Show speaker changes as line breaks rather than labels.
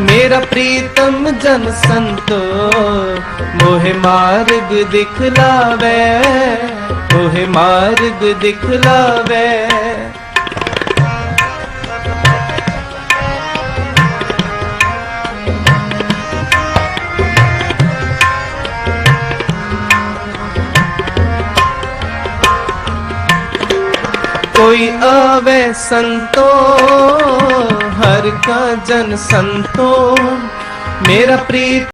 ਮੇਰਾ ਪ੍ਰੀਤਮ ਜਨ ਸੰਤੋ ਮੋਹਿ ਮਾਰਗ ਦਿਖਲਾਵੇ ਮੋਹਿ ਮਾਰਗ ਦਿਖਲਾਵੇ। ਕੋਈ ਆਵੇ ਸੰਤੋ ਹਰ ਕਾ ਜਨ ਸੰਤੋ ਮੇਰਾ ਪ੍ਰੀਤ